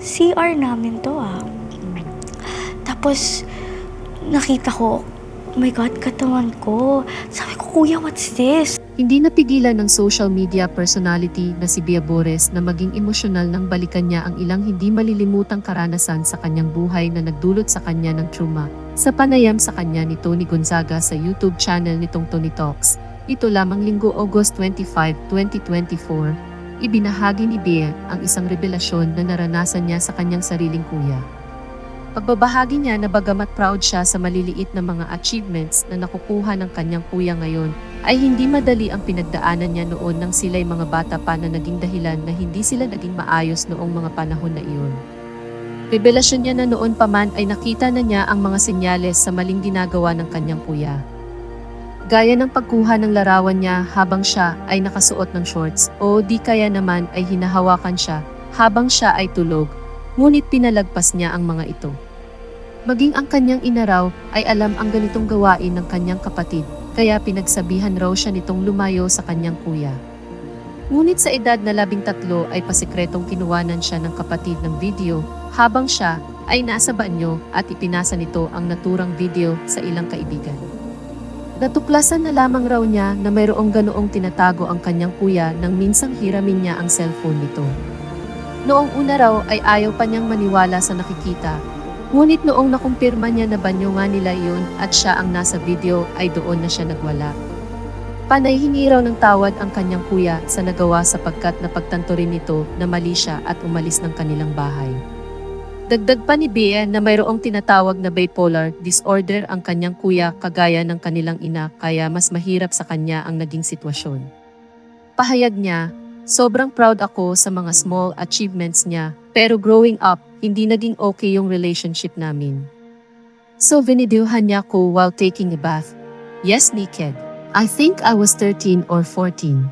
CR namin to ah. Tapos, nakita ko, oh my God, katawan ko. Sabi ko, kuya, what's this? Hindi napigilan ng social media personality na si Bea Bores na maging emosyonal nang balikan niya ang ilang hindi malilimutang karanasan sa kanyang buhay na nagdulot sa kanya ng trauma. Sa panayam sa kanya ni Tony Gonzaga sa YouTube channel nitong Tony Talks, ito lamang linggo August 25, 2024, ibinahagi ni Bea ang isang revelasyon na naranasan niya sa kanyang sariling kuya. Pagbabahagi niya na bagamat proud siya sa maliliit na mga achievements na nakukuha ng kanyang kuya ngayon, ay hindi madali ang pinagdaanan niya noon nang sila'y mga bata pa na naging dahilan na hindi sila naging maayos noong mga panahon na iyon. Revelasyon niya na noon pa man ay nakita na niya ang mga senyales sa maling ginagawa ng kanyang kuya. Gaya ng pagkuha ng larawan niya habang siya ay nakasuot ng shorts o di kaya naman ay hinahawakan siya habang siya ay tulog, ngunit pinalagpas niya ang mga ito. Maging ang kanyang inaraw ay alam ang ganitong gawain ng kanyang kapatid, kaya pinagsabihan raw siya nitong lumayo sa kanyang kuya. Ngunit sa edad na labing tatlo ay pasikretong kinuwanan siya ng kapatid ng video habang siya ay nasa banyo at ipinasa nito ang naturang video sa ilang kaibigan. Natuklasan na lamang raw niya na mayroong ganoong tinatago ang kanyang kuya nang minsang hiramin niya ang cellphone nito. Noong una raw ay ayaw pa niyang maniwala sa nakikita Ngunit noong nakumpirma niya na banyo nga nila yun at siya ang nasa video ay doon na siya nagwala. Panay raw ng tawad ang kanyang kuya sa nagawa sapagkat napagtanto rin nito na mali siya at umalis ng kanilang bahay. Dagdag pa ni Bea na mayroong tinatawag na bipolar disorder ang kanyang kuya kagaya ng kanilang ina kaya mas mahirap sa kanya ang naging sitwasyon. Pahayag niya, sobrang proud ako sa mga small achievements niya pero growing up, hindi naging okay yung relationship namin. So vinideohan niya ko while taking a bath. Yes, naked. I think I was 13 or 14.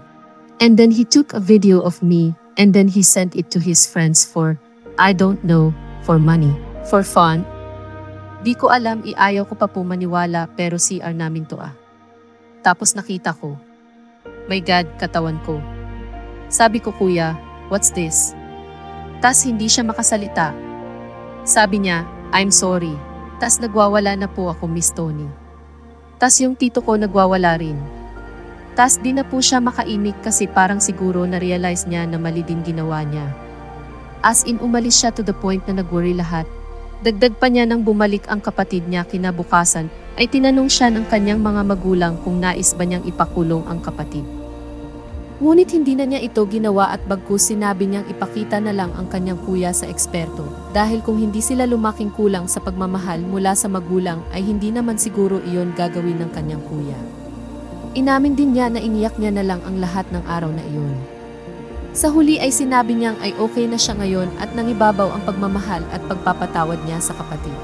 And then he took a video of me and then he sent it to his friends for, I don't know, for money. For fun. Di ko alam iayaw ko pa po maniwala pero CR namin to ah. Tapos nakita ko. My God, katawan ko. Sabi ko kuya, what's this? Tas hindi siya makasalita. Sabi niya, I'm sorry. Tas nagwawala na po ako, Miss Tony. Tas yung tito ko nagwawala rin. Tas di na po siya makaimik kasi parang siguro na-realize niya na mali din ginawa niya. As in umalis siya to the point na nag-worry lahat. Dagdag pa niya nang bumalik ang kapatid niya kinabukasan ay tinanong siya ng kanyang mga magulang kung nais ba niyang ipakulong ang kapatid. Ngunit hindi na niya ito ginawa at bagkus sinabi niyang ipakita na lang ang kanyang kuya sa eksperto. Dahil kung hindi sila lumaking kulang sa pagmamahal mula sa magulang ay hindi naman siguro iyon gagawin ng kanyang kuya. Inamin din niya na iniyak niya na lang ang lahat ng araw na iyon. Sa huli ay sinabi niyang ay okay na siya ngayon at nangibabaw ang pagmamahal at pagpapatawad niya sa kapatid.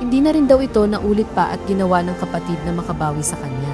Hindi na rin daw ito naulit pa at ginawa ng kapatid na makabawi sa kanya.